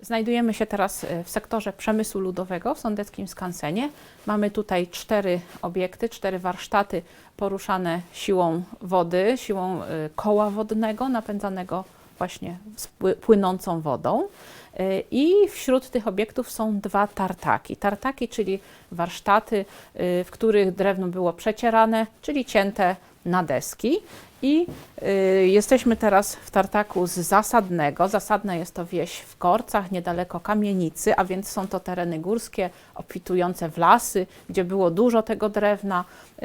Znajdujemy się teraz e, w sektorze przemysłu ludowego w Sądeckim Skansenie. Mamy tutaj cztery obiekty, cztery warsztaty poruszane siłą wody, siłą e, koła wodnego napędzanego właśnie płynącą wodą. E, I wśród tych obiektów są dwa tartaki. Tartaki, czyli warsztaty, w których drewno było przecierane, czyli cięte na deski. I y, jesteśmy teraz w tartaku z Zasadnego. Zasadne jest to wieś w Korcach, niedaleko kamienicy, a więc są to tereny górskie, obfitujące w lasy, gdzie było dużo tego drewna, y,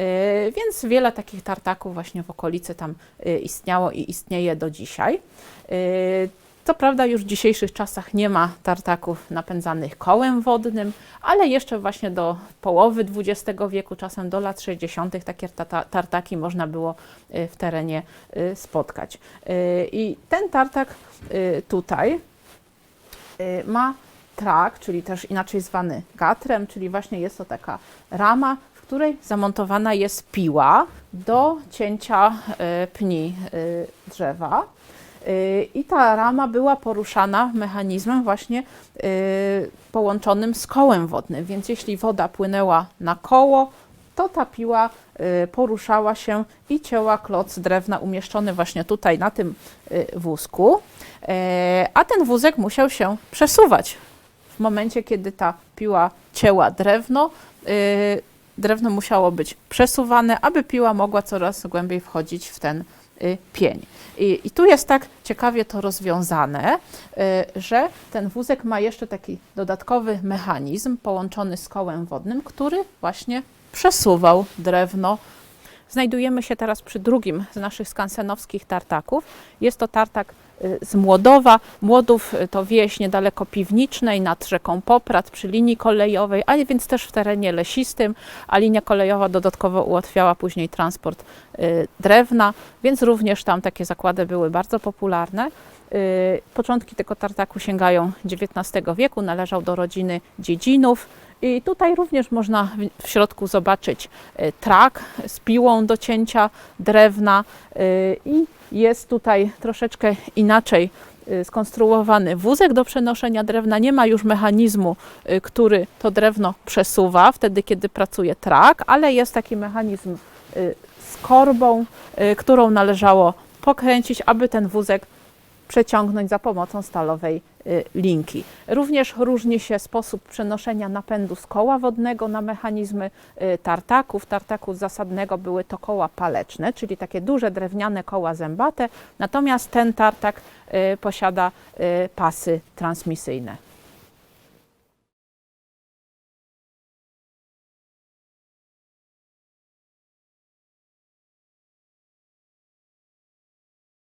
więc wiele takich tartaków właśnie w okolicy tam y, istniało i istnieje do dzisiaj. Y, co prawda już w dzisiejszych czasach nie ma tartaków napędzanych kołem wodnym, ale jeszcze właśnie do połowy XX wieku, czasem do lat 60. takie tartaki można było y, w terenie y, spotkać. Y, I ten tartak tutaj ma trak, czyli też inaczej zwany gatrem, czyli właśnie jest to taka rama, w której zamontowana jest piła do cięcia pni drzewa. I ta rama była poruszana mechanizmem właśnie y, połączonym z kołem wodnym, więc jeśli woda płynęła na koło, to ta piła y, poruszała się i cięła kloc drewna umieszczony właśnie tutaj na tym y, wózku, E, a ten wózek musiał się przesuwać. W momencie, kiedy ta piła cięła drewno, drewno musiało być przesuwane, aby piła mogła coraz głębiej wchodzić w ten pień. I, I tu jest tak ciekawie to rozwiązane, y, że ten wózek ma jeszcze taki dodatkowy mechanizm połączony z kołem wodnym, który właśnie przesuwał drewno. Znajdujemy się teraz przy drugim z naszych skansenowskich tartaków. Jest to tartak y, z Młodowa. Młodów y, to wieś niedaleko Piwnicznej, nad rzeką Poprad, przy linii kolejowej, a więc też w terenie lesistym, a linia kolejowa dodatkowo ułatwiała później transport y, drewna, więc również tam takie zakłady były bardzo popularne. Y, Początki tego tartaku sięgają XIX wieku, należał do rodziny Dziedzinów. I tutaj również można w- środku zobaczyć y, trak z piłą do cięcia drewna y, i jest tutaj troszeczkę inaczej y, skonstruowany wózek do przenoszenia drewna. Nie ma już mechanizmu, który to drewno przesuwa wtedy, kiedy pracuje trak, ale jest taki mechanizm z korbą, którą należało pokręcić, aby ten wózek przeciągnąć za pomocą stalowej y, linki. Również różni się sposób przenoszenia napędu z koła wodnego na mechanizmy y, tartaków. Tartaku zasadnego były to koła paleczne, czyli takie duże drewniane koła zębate, natomiast ten tartak y, posiada pasy transmisyjne.